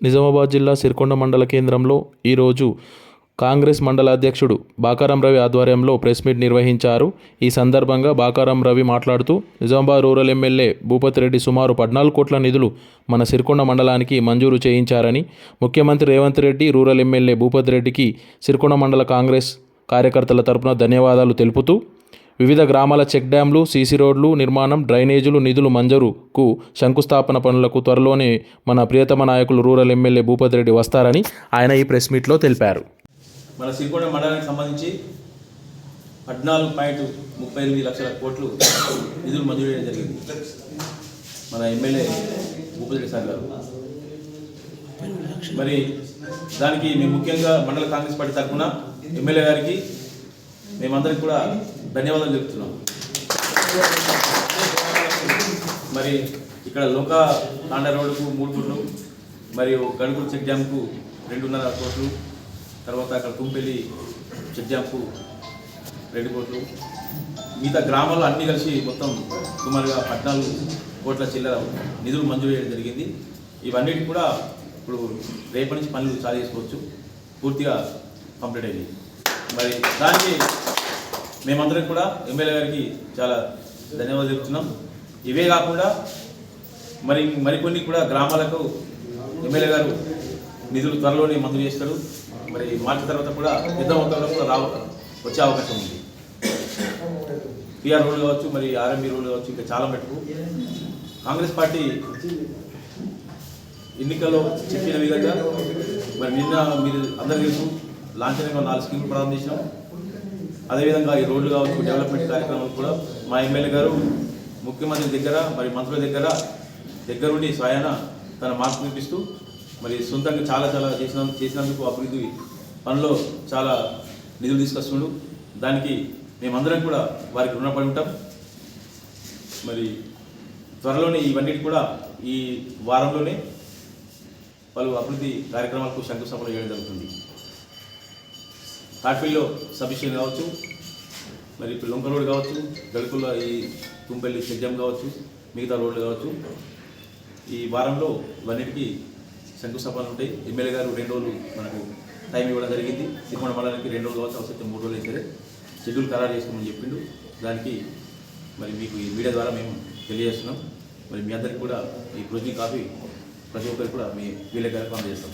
నిజామాబాద్ జిల్లా సిరికొండ మండల కేంద్రంలో ఈరోజు కాంగ్రెస్ మండల అధ్యక్షుడు బాకారం రవి ఆధ్వర్యంలో ప్రెస్ మీట్ నిర్వహించారు. ఈ సందర్భంగా బాకారం రవి మాట్లాడుతూ నిజామాబాద్ రూరల్ ఎమ్మెల్యే భూపతి రెడ్డి సుమారు పద్నాలుగు కోట్ల నిధులు మన సిరికొండ మండలానికి మంజూరు చేయించారని ముఖ్యమంత్రి రేవంత్ రెడ్డి రూరల్ ఎమ్మెల్యే భూపతి రెడ్డికి సిరికొండ మండల కాంగ్రెస్ కార్యకర్తల తరపున ధన్యవాదాలు తెలుపుతూ వివిధ గ్రామాల చెక్ డ్యాంలు సీసీ రోడ్లు నిర్మాణం డ్రైనేజీలు నిధులు మంజూరుకు శంకుస్థాపన పనులకు త్వరలోనే మన ప్రియతమ నాయకులు రూరల్ ఎమ్మెల్యే భూపతి రెడ్డి వస్తారని ఆయన ఈ ప్రెస్ మీట్లో తెలిపారు. మన సిరికొండ మండలానికి సంబంధించి పద్నాలుగు పాయింట్ ముప్పై ఎనిమిది లక్షల కోట్లు నిధులు మంజూరు చేయడం జరిగింది. మన ఎమ్మెల్యే భూపతి సార్ గారు. మరి దానికి మేము ముఖ్యంగా మండల కాంగ్రెస్ పార్టీ తరఫున ఎమ్మెల్యే గారికి మేమందరికి కూడా ధన్యవాదాలు చెప్తున్నాం. మరి ఇక్కడ లోక తాండ రోడ్డుకు మూడు కోట్లు మరియు గడుగుల చెక్ డ్యామ్కు రెండున్నర కోట్లు తర్వాత అక్కడ కుంపెల్లి చెక్ డ్యామ్కు రెండు కోట్లు. మిగతా గ్రామాల్లో అన్నీ కలిసి మొత్తం సుమారుగా పద్నాలుగు కోట్ల చిల్లర నిధులు మంజూరు చేయడం జరిగింది. ఇవన్నిటి కూడా ఇప్పుడు రేపటి నుంచి పనులు చాలు చేసుకోవచ్చు. పూర్తిగా కంప్లీట్ అయింది. మరి దానికి మేమందరం కూడా ఎమ్మెల్యే గారికి చాలా ధన్యవాదాలు చెప్తున్నాం ఇవే కాకుండా మరి మరికొన్ని కూడా గ్రామాలకు ఎమ్మెల్యే గారు నిధులు త్వరలోనే మంజూరు చేస్తారు. మరి మార్చి తర్వాత కూడా పెద్ద మొత్తంలో కూడా రావ వచ్చే అవకాశం ఉంది. పిఆర్ రోడ్లు కావచ్చు మరి ఆర్ఎంబి రోడ్లు కావచ్చు ఇంకా చాలా మటుకు. కాంగ్రెస్ పార్టీ ఎన్నికల్లో చెప్పిన విధంగా మరి నిన్న మీరు అందరూ తెలుసు లాంఛనంగా నాలుగు స్కీములు ప్రారంభం అదేవిధంగా ఈ రోడ్లు కావచ్చు డెవలప్మెంట్ కార్యక్రమాలు కూడా మా ఎమ్మెల్యే గారు ముఖ్యమంత్రి దగ్గర మరి మంత్రుల దగ్గర దగ్గరుండి స్వయాన తన మార్పు చూపిస్తూ మరి సొంతంగా చాలా చాలా చేసిన చేసినందుకు అభివృద్ధి పనిలో చాలా నిధులు తీసుకొస్తుండు. దానికి మేమందరం కూడా వారికి రుణపడి ఉంటాం. మరి త్వరలోనే ఇవన్నీ కూడా ఈ వారంలోనే పలు అభివృద్ధి కార్యక్రమాలకు శంకుస్థాపన చేయడం జరుగుతుంది. తాటిపల్లిలో సబ్మిషన్ కావచ్చు మరి ఇప్పుడు లొంక రోడ్ కావచ్చు గడుకుల్లో ఈ తుంపల్లి చెడ్డం కావచ్చు మిగతా రోడ్లు కావచ్చు ఈ వారంలో ఇవన్నిటికీ శంకుస్థాపనలు ఉంటాయి. ఎమ్మెల్యే గారు రెండు రోజులు మనకు టైం ఇవ్వడం జరిగింది. తిరుమల మండలానికి రెండు రోజులు కావచ్చు అవసరం మూడు రోజులు అయితే షెడ్యూల్ ఖరారు చేసుకోమని చెప్పిండు. దానికి మరి మీకు ఈ మీడియా ద్వారా మేము తెలియజేస్తున్నాం. మరి మీ అందరికి కూడా ఈ ప్రొజీ కాపీ ప్రతి ఒక్కరికి కూడా మీ వీళ్ళ గారికి చేస్తాం.